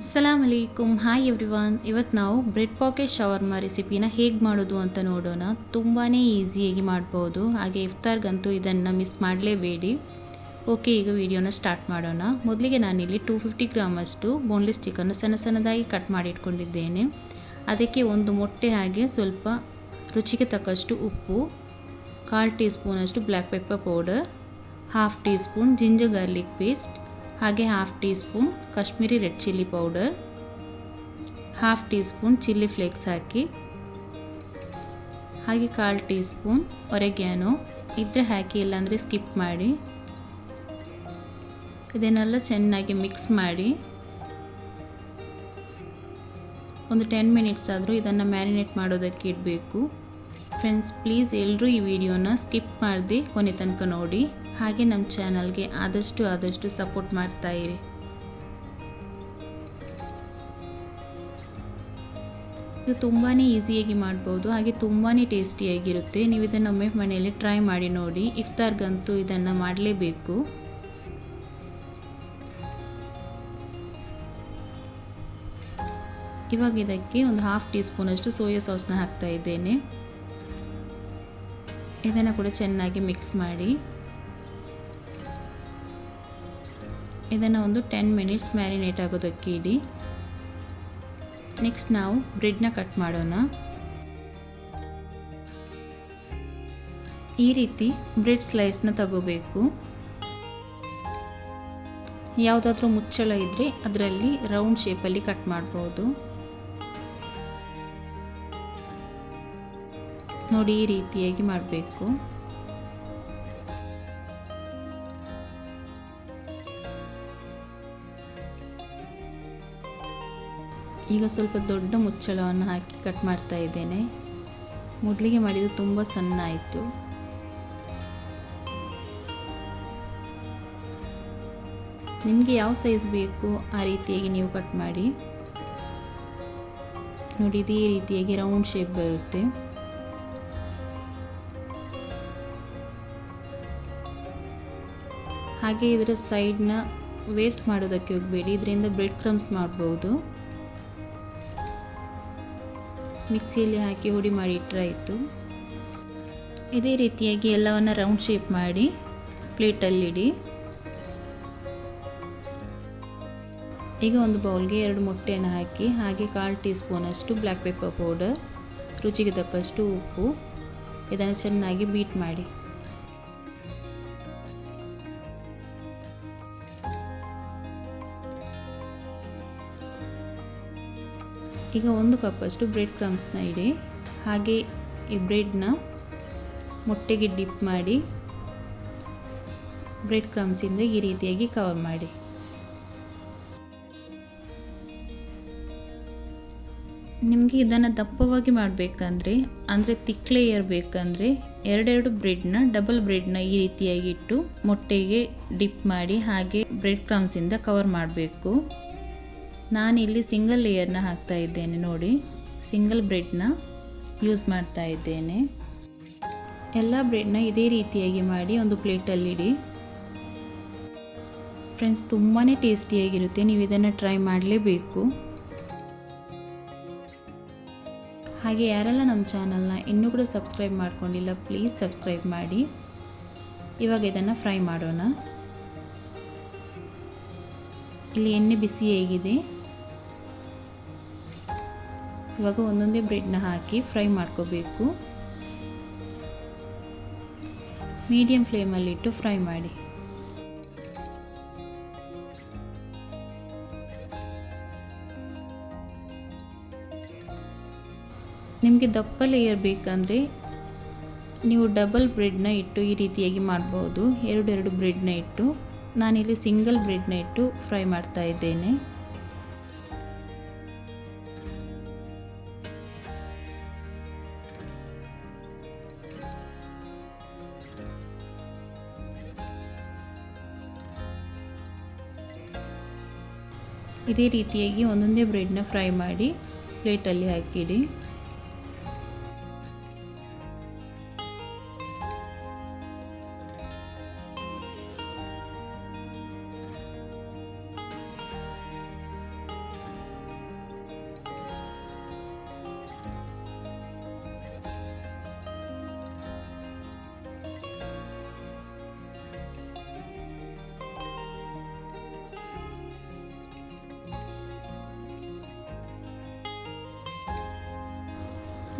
ಅಸ್ಸಲಾಮ್ ಅಲೈಕುಮ್ hi everyone ಇವತ್ತು ನಾವು bread packet shawarma ರೆಸಿಪಿನ ಹೇಗೆ ಮಾಡೋದು ಅಂತ ನೋಡೋಣ. ತುಂಬಾ ಈಸಿಯಾಗಿ ಮಾಡ್ಬೋದು. ಹಾಗೆ ಇಫ್ತಾರ್ಗಂತೂ ಇದನ್ನು ಮಿಸ್ ಮಾಡಲೇಬೇಡಿ. ಓಕೆ ಈಗ ವಿಡಿಯೋನ ಸ್ಟಾರ್ಟ್ ಮಾಡೋಣ. ಮೊದಲಿಗೆ ನಾನಿಲ್ಲಿ ಟೂ ಫಿಫ್ಟಿ ಗ್ರಾಮಷ್ಟು ಬೋನ್ಲೆಸ್ ಚಿಕನ್ನು ಸಣ್ಣ ಸಣ್ಣದಾಗಿ ಕಟ್ ಮಾಡಿಟ್ಕೊಂಡಿದ್ದೇನೆ ಅದಕ್ಕೆ ಒಂದು ಮೊಟ್ಟೆ ಹಾಗೆ ಸ್ವಲ್ಪ ರುಚಿಗೆ ತಕ್ಕಷ್ಟು ಉಪ್ಪು, ಕಾಲು ಟೀ ಸ್ಪೂನಷ್ಟು black pepper powder half teaspoon ginger garlic paste ಹಾಗೆ half teaspoon Kashmiri red chilli powder half teaspoon chilli flakes ಹಾಕಿ, ಹಾಗೆ ಕಾಲು ಟೀ ಸ್ಪೂನ್ ಒರೆಗ್ಯಾನೋ ಇದ್ದರೆ ಹಾಕಿ, ಇಲ್ಲಾಂದರೆ ಸ್ಕಿಪ್ ಮಾಡಿ, ಇದನ್ನೆಲ್ಲ ಚೆನ್ನಾಗಿ ಮಿಕ್ಸ್ ಮಾಡಿ, ಒಂದು ಟೆನ್ ಮಿನಿಟ್ಸ್ ಆದರೂ ಇದನ್ನು ಮ್ಯಾರಿನೇಟ್ ಮಾಡೋದಕ್ಕೆ ಇಡಬೇಕು. ಫ್ರೆಂಡ್ಸ್ ಪ್ಲೀಸ್ ಎಲ್ಲರೂ ಈ ವಿಡಿಯೋನ ಸ್ಕಿಪ್ ಮಾಡದೆ ಕೊನೆ ತನಕ ನೋಡಿ. ಹಾಗೆ ನಮ್ಮ ಚಾನಲ್ಗೆ ಆದಷ್ಟು ಆದಷ್ಟು ಸಪೋರ್ಟ್ ಮಾಡ್ತಾ ಇರಿ. ಇದು ತುಂಬಾ ಈಸಿಯಾಗಿ ಮಾಡ್ಬೋದು, ಹಾಗೆ ತುಂಬಾ ಟೇಸ್ಟಿಯಾಗಿರುತ್ತೆ. ನೀವು ಇದನ್ನು ಒಮ್ಮೆ ಮನೆಯಲ್ಲಿ ಟ್ರೈ ಮಾಡಿ ನೋಡಿ, ಇಫ್ತಾರ್ಗಂತೂ ಇದನ್ನು ಮಾಡಲೇಬೇಕು. ಇವಾಗ ಇದಕ್ಕೆ ಒಂದು ಹಾಫ್ ಟೀ ಸ್ಪೂನಷ್ಟು ಸೋಯಾ ಸಾಸ್ನ ಹಾಕ್ತಾ ಇದ್ದೇನೆ. ಇದನ್ನು ಕೂಡ ಚೆನ್ನಾಗಿ ಮಿಕ್ಸ್ ಮಾಡಿ. ಇದನ್ನು ಒಂದು ಟೆನ್ ಮಿನಿಟ್ಸ್ ಮ್ಯಾರಿನೇಟ್ ಆಗೋದಕ್ಕೆ ಇಡಿ. ನೆಕ್ಸ್ಟ್ ನಾವು ಬ್ರೆಡ್ನ ಕಟ್ ಮಾಡೋಣ. ಈ ರೀತಿ ಬ್ರೆಡ್ ಸ್ಲೈಸ್ನ ತಗೋಬೇಕು. ಯಾವುದಾದ್ರೂ ಮುಚ್ಚಳ ಇದ್ದರೆ ಅದರಲ್ಲಿ ರೌಂಡ್ ಶೇಪಲ್ಲಿ ಕಟ್ ಮಾಡ್ಬೋದು. ನೋಡಿ ಈ ರೀತಿಯಾಗಿ ಮಾಡಬೇಕು. ಈಗ ಸ್ವಲ್ಪ ದೊಡ್ಡ ಮುಚ್ಚಳವನ್ನು ಹಾಕಿ ಕಟ್ ಮಾಡ್ತಾ ಇದ್ದೇನೆ. ಮೊದಲಿಗೆ ಮಾಡಿದ್ದು ತುಂಬ ಸಣ್ಣ ಆಯಿತು. ನಿಮಗೆ ಯಾವ ಸೈಜ್ ಬೇಕು ಆ ರೀತಿಯಾಗಿ ನೀವು ಕಟ್ ಮಾಡಿ. ನೋಡಿ, ಇದೇ ರೀತಿಯಾಗಿ ರೌಂಡ್ ಶೇಪ್ ಬರುತ್ತೆ. ಹಾಗೆ ಇದರ ಸೈಡ್ನ ವೇಸ್ಟ್ ಮಾಡೋದಕ್ಕೆ ಹೋಗಬೇಡಿ. ಇದರಿಂದ ಬ್ರೆಡ್ ಕ್ರಮ್ಸ್ ಮಾಡ್ಬೋದು. ಮಿಕ್ಸಿಯಲ್ಲಿ ಹಾಕಿ ಹುಡಿ ಮಾಡಿ ಇಟ್ಟರಾಯಿತು ಇದೇ ರೀತಿಯಾಗಿ ಎಲ್ಲವನ್ನು ರೌಂಡ್ ಶೇಪ್ ಮಾಡಿ ಪ್ಲೇಟಲ್ಲಿಡಿ. ಈಗ ಒಂದು ಬೌಲ್ಗೆ ಎರಡು ಮೊಟ್ಟೆಯನ್ನು ಹಾಕಿ ಹಾಗೆ ಕಾಲು ಟೀ ಸ್ಪೂನಷ್ಟು ಬ್ಲ್ಯಾಕ್ ಪೆಪ್ಪರ್ ಪೌಡರ್, ರುಚಿಗೆ ತಕ್ಕಷ್ಟು ಉಪ್ಪು, ಇದನ್ನು ಚೆನ್ನಾಗಿ ಬೀಟ್ ಮಾಡಿ. ಈಗ ಒಂದು ಕಪ್ಪಷ್ಟು ಬ್ರೆಡ್ ಕ್ರಮ್ಸ್ನ ಇಡಿ. ಹಾಗೆ ಈ ಬ್ರೆಡ್ನ ಮೊಟ್ಟೆಗೆ ಡಿಪ್ ಮಾಡಿ ಬ್ರೆಡ್ ಕ್ರಮ್ಸಿಂದ ಈ ರೀತಿಯಾಗಿ ಕವರ್ ಮಾಡಿ. ನಿಮಗೆ ಇದನ್ನು ದಪ್ಪವಾಗಿ ಮಾಡಬೇಕಂದ್ರೆ, ಅಂದರೆ ತಿಕ್ ಲೇಯರ್ ಬೇಕಂದರೆ ಎರಡೆರಡು ಬ್ರೆಡ್ನ ಡಬಲ್ ಬ್ರೆಡ್ನ ಈ ರೀತಿಯಾಗಿ ಇಟ್ಟು ಮೊಟ್ಟೆಗೆ ಡಿಪ್ ಮಾಡಿ, ಹಾಗೆ ಬ್ರೆಡ್ ಕ್ರಮ್ಸಿಂದ ಕವರ್ ಮಾಡಬೇಕು. ನಾನಿಲ್ಲಿ ಸಿಂಗಲ್ ಲೇಯರ್ನ ಹಾಕ್ತಾ ಇದ್ದೇನೆ ನೋಡಿ. ಸಿಂಗಲ್ ಬ್ರೆಡ್ನ ಯೂಸ್ ಮಾಡ್ತಾ ಇದ್ದೇನೆ. ಎಲ್ಲ ಬ್ರೆಡ್ನ ಇದೇ ರೀತಿಯಾಗಿ ಮಾಡಿ ಒಂದು ಪ್ಲೇಟಲ್ಲಿಡಿ ಫ್ರೆಂಡ್ಸ್ ತುಂಬಾ ಟೇಸ್ಟಿಯಾಗಿರುತ್ತೆ ನೀವು ಇದನ್ನು ಟ್ರೈ ಮಾಡಲೇಬೇಕು. ಹಾಗೆ ಯಾರೆಲ್ಲ ನಮ್ಮ ಚಾನಲ್ನ ಇನ್ನೂ ಕೂಡ ಸಬ್ಸ್ಕ್ರೈಬ್ ಮಾಡ್ಕೊಂಡಿಲ್ಲ ಪ್ಲೀಸ್ ಸಬ್ಸ್ಕ್ರೈಬ್ ಮಾಡಿ. ಇವಾಗ ಇದನ್ನು ಫ್ರೈ ಮಾಡೋಣ. ಇಲ್ಲಿ ಎಣ್ಣೆ ಬಿಸಿ ಹೇಗಿದೆ. ಇವಾಗ ಒಂದೊಂದೇ ಬ್ರೆಡ್ನ ಹಾಕಿ ಫ್ರೈ ಮಾಡ್ಕೋಬೇಕು. ಮೀಡಿಯಮ್ ಫ್ಲೇಮಲ್ಲಿಟ್ಟು ಫ್ರೈ ಮಾಡಿ. ನಿಮಗೆ ದಪ್ಪ ಲೇಯರ್ ಬೇಕಂದರೆ ನೀವು ಡಬಲ್ ಬ್ರೆಡ್ನ ಇಟ್ಟು ಈ ರೀತಿಯಾಗಿ ಮಾಡ್ಬೋದು. ಎರಡೆರಡು ಎರಡು ಬ್ರೆಡ್ನ ಇಟ್ಟು ನಾನಿಲ್ಲಿ ಸಿಂಗಲ್ ಬ್ರೆಡ್ನ ಇಟ್ಟು ಫ್ರೈ ಮಾಡ್ತಾ ಇದ್ದೇನೆ. ಇದೇ ರೀತಿಯಾಗಿ ಒಂದೊಂದೇ ಬ್ರೆಡ್ನ ಫ್ರೈ ಮಾಡಿ ಪ್ಲೇಟಲ್ಲಿ ಹಾಕಿಡಿ.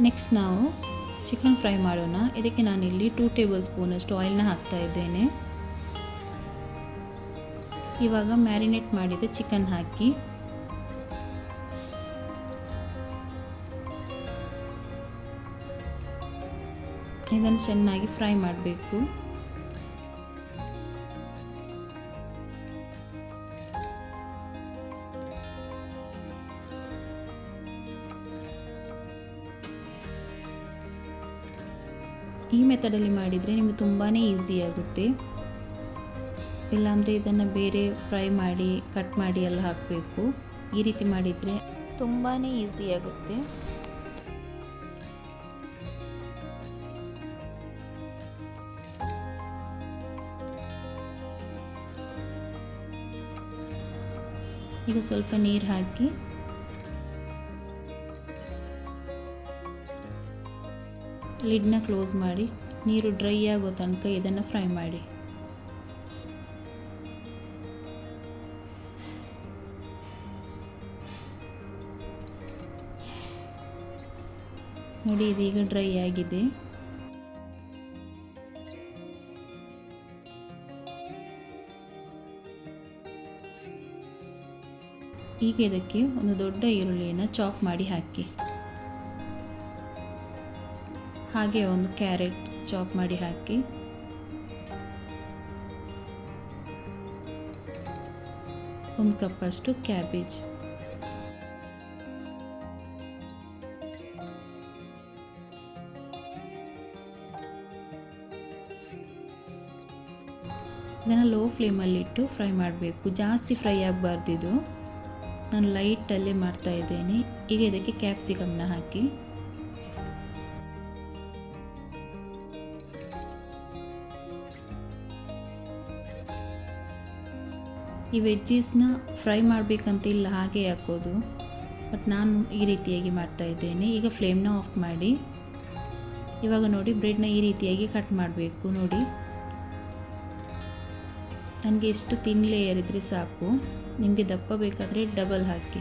ನೆಕ್ಸ್ಟ್ ನಾವು ಚಿಕನ್ ಫ್ರೈ ಮಾಡೋಣ. ಇದಕ್ಕೆ ನಾನಿಲ್ಲಿ ಟೂ ಟೇಬಲ್ ಸ್ಪೂನಷ್ಟು ಆಯಿಲ್ನ ಹಾಕ್ತಾ ಇದ್ದೇನೆ. ಇವಾಗ ಮ್ಯಾರಿನೇಟ್ ಮಾಡಿದ ಚಿಕನ್ ಹಾಕಿ. ಇದನ್ನು ಚೆನ್ನಾಗಿ ಫ್ರೈ ಮಾಡಬೇಕು. ಮೆಥಡಲ್ಲಿ ಮಾಡಿದರೆ ನಿಮಗೆ ತುಂಬಾ ಈಸಿ ಆಗುತ್ತೆ. ಇಲ್ಲಾಂದರೆ ಇದನ್ನು ಬೇರೆ ಫ್ರೈ ಮಾಡಿ ಕಟ್ ಮಾಡಿ ಎಲ್ಲ ಹಾಕಬೇಕು. ಈ ರೀತಿ ಮಾಡಿದರೆ ತುಂಬಾ ಈಸಿ ಆಗುತ್ತೆ. ಈಗ ಸ್ವಲ್ಪ ನೀರು ಹಾಕಿ ಲಿಡ್ನ ಕ್ಲೋಸ್ ಮಾಡಿ, ನೀರು ಡ್ರೈ ಆಗೋ ತನಕ ಇದನ್ನು ಫ್ರೈ ಮಾಡಿ. ನೋಡಿ, ಇದೀಗ ಡ್ರೈ ಆಗಿದೆ. ಈಗ ಇದಕ್ಕೆ ಒಂದು ದೊಡ್ಡ ಈರುಳ್ಳಿಯನ್ನು ಚಾಪ್ ಮಾಡಿ ಹಾಕಿ. ಹಾಗೆ ಒಂದು ಕ್ಯಾರೆಟ್ ಚಾಪ್ ಮಾಡಿ ಹಾಕಿ. ಒಂದು ಕಪ್ಪಷ್ಟು ಕ್ಯಾಬೇಜ್. ಇದನ್ನು ಲೋ ಫ್ಲೇಮಲ್ಲಿಟ್ಟು ಫ್ರೈ ಮಾಡಬೇಕು. ಜಾಸ್ತಿ ಫ್ರೈ ಆಗಬಾರ್ದಿದು. ನಾನು ಲೈಟಲ್ಲೇ ಮಾಡ್ತಾ ಇದ್ದೇನೆ. ಈಗ ಇದಕ್ಕೆ ಕ್ಯಾಪ್ಸಿಕಮ್ನ ಹಾಕಿ. ಈ ವೆಜ್ಜೀಸ್ನ ಫ್ರೈ ಮಾಡಬೇಕಂತ ಇಲ್ಲ ಹಾಗೆ ಹಾಕೋದು. ಬಟ್ ನಾನು ಈ ರೀತಿಯಾಗಿ ಮಾಡ್ತಾ ಇದ್ದೇನೆ. ಈಗ ಫ್ಲೇಮ್ನ ಆಫ್ ಮಾಡಿ. ಇವಾಗ ನೋಡಿ ಬ್ರೆಡ್ನ ಈ ರೀತಿಯಾಗಿ ಕಟ್ ಮಾಡಬೇಕು ನೋಡಿ. ನನಗೆ ಎಷ್ಟು ತಿನ್ ಲೇಯರ್ ಇದ್ದರೆ ಸಾಕು. ನಿಮಗೆ ದಪ್ಪ ಬೇಕಾದರೆ ಡಬಲ್ ಹಾಕಿ.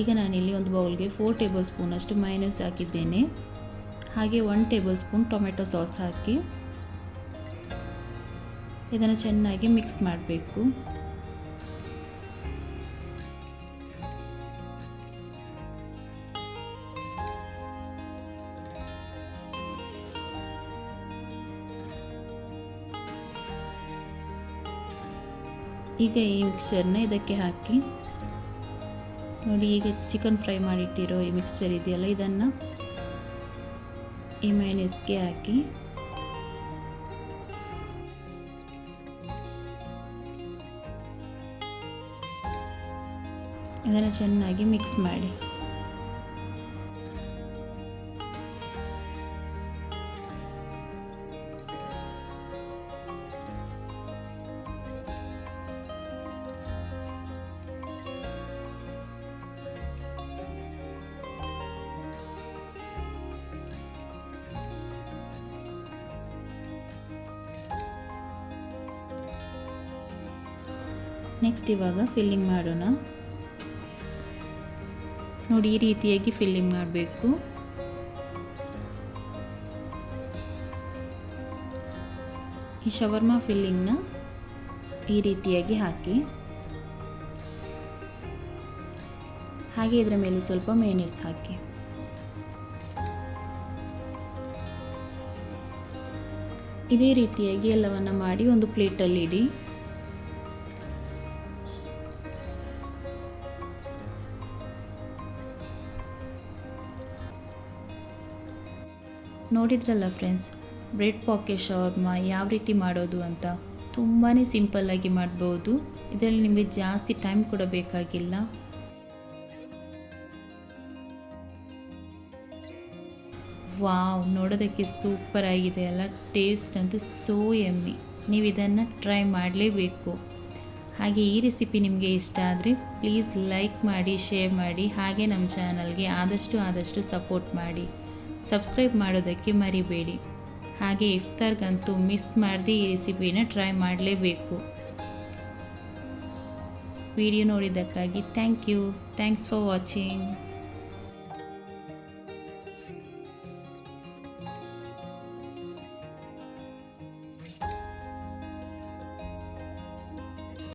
ಈಗ ನಾನಿಲ್ಲಿ ಒಂದು ಬೌಲ್ಗೆ ಫೋರ್ ಟೇಬಲ್ ಸ್ಪೂನಷ್ಟು ಮೈನಸ್ ಹಾಕಿದ್ದೇನೆ. ಹಾಗೆ one tablespoon tomato sauce ಹಾಕಿ. ಇದನ್ನು ಚೆನ್ನಾಗಿ ಮಿಕ್ಸ್ ಮಾಡಬೇಕು. ಈಗ ಈ ಮಿಕ್ಸರ್ನ ಇದಕ್ಕೆ ಹಾಕಿ, ನೋಡಿ ಈಗ ಚಿಕನ್ ಫ್ರೈ ಮಾಡಿಟ್ಟಿರೋ ಈ ಮಿಕ್ಸರ್ ಇದೆಯಲ್ಲ, ಇದನ್ನು ಈ ಮೈನಸ್ಗೆ ಹಾಕಿ. ಇದನ್ನು ಚೆನ್ನಾಗಿ ಮಿಕ್ಸ್ ಮಾಡಿ. ನೆಕ್ಸ್ಟ್ ಇವಾಗ ಫಿಲ್ಲಿಂಗ್ ಮಾಡೋಣ. ನೋಡಿ ಈ ರೀತಿಯಾಗಿ ಫಿಲ್ಲಿಂಗ್ ಮಾಡಬೇಕು. ಈ ಶವರ್ಮಾ ಫಿಲ್ಲಿಂಗ್ನ ಈ ರೀತಿಯಾಗಿ ಹಾಕಿ. ಹಾಗೆ ಇದರ ಮೇಲೆ ಸ್ವಲ್ಪ ಮೇನೀಸ್ ಹಾಕಿ. ಇದೇ ರೀತಿಯಾಗಿ ಎಲ್ಲವನ್ನು ಮಾಡಿ ಒಂದು ಪ್ಲೇಟಲ್ಲಿ ಇಡಿ. ನೋಡಿದ್ರಲ್ಲ ಫ್ರೆಂಡ್ಸ್ ಬ್ರೆಡ್ ಪಾಕೆ ಶವರ್ಮ ಯಾವ ರೀತಿ ಮಾಡೋದು ಅಂತ? ತುಂಬಾ ಸಿಂಪಲ್ಲಾಗಿ ಮಾಡ್ಬೋದು. ಇದರಲ್ಲಿ ನಿಮಗೆ ಜಾಸ್ತಿ ಟೈಮ್ ಕೂಡ ಬೇಕಾಗಿಲ್ಲ. ವಾವ್, ನೋಡೋದಕ್ಕೆ ಸೂಪರ್ ಆಗಿದೆ ಅಲ್ಲ? ಟೇಸ್ಟ್ ಅಂತೂ ಸೋ ಎಮ್ಮಿ ನೀವು ಇದನ್ನು ಟ್ರೈ ಮಾಡಲೇಬೇಕು. ಹಾಗೆ ಈ ರೆಸಿಪಿ ನಿಮಗೆ ಇಷ್ಟ ಆದರೆ ಪ್ಲೀಸ್ ಲೈಕ್ ಮಾಡಿ ಶೇರ್ ಮಾಡಿ, ಹಾಗೆ ನಮ್ಮ ಚಾನಲ್ಗೆ ಆದಷ್ಟು ಆದಷ್ಟು ಸಪೋರ್ಟ್ ಮಾಡಿ. ಸಬ್ಸ್ಕ್ರೈಬ್ ಮಾಡೋದಕ್ಕೆ ಮರಿಬೇಡಿ. ಹಾಗೆ ಇಫ್ತಾರ್ಗಂತೂ ಮಿಸ್ ಮಾಡದೆ ಈ ರೆಸಿಪಿನ ಟ್ರೈ ಮಾಡಲೇಬೇಕು. Video ನೋಡಿದ್ದಕ್ಕಾಗಿ thank you. Thanks for watching.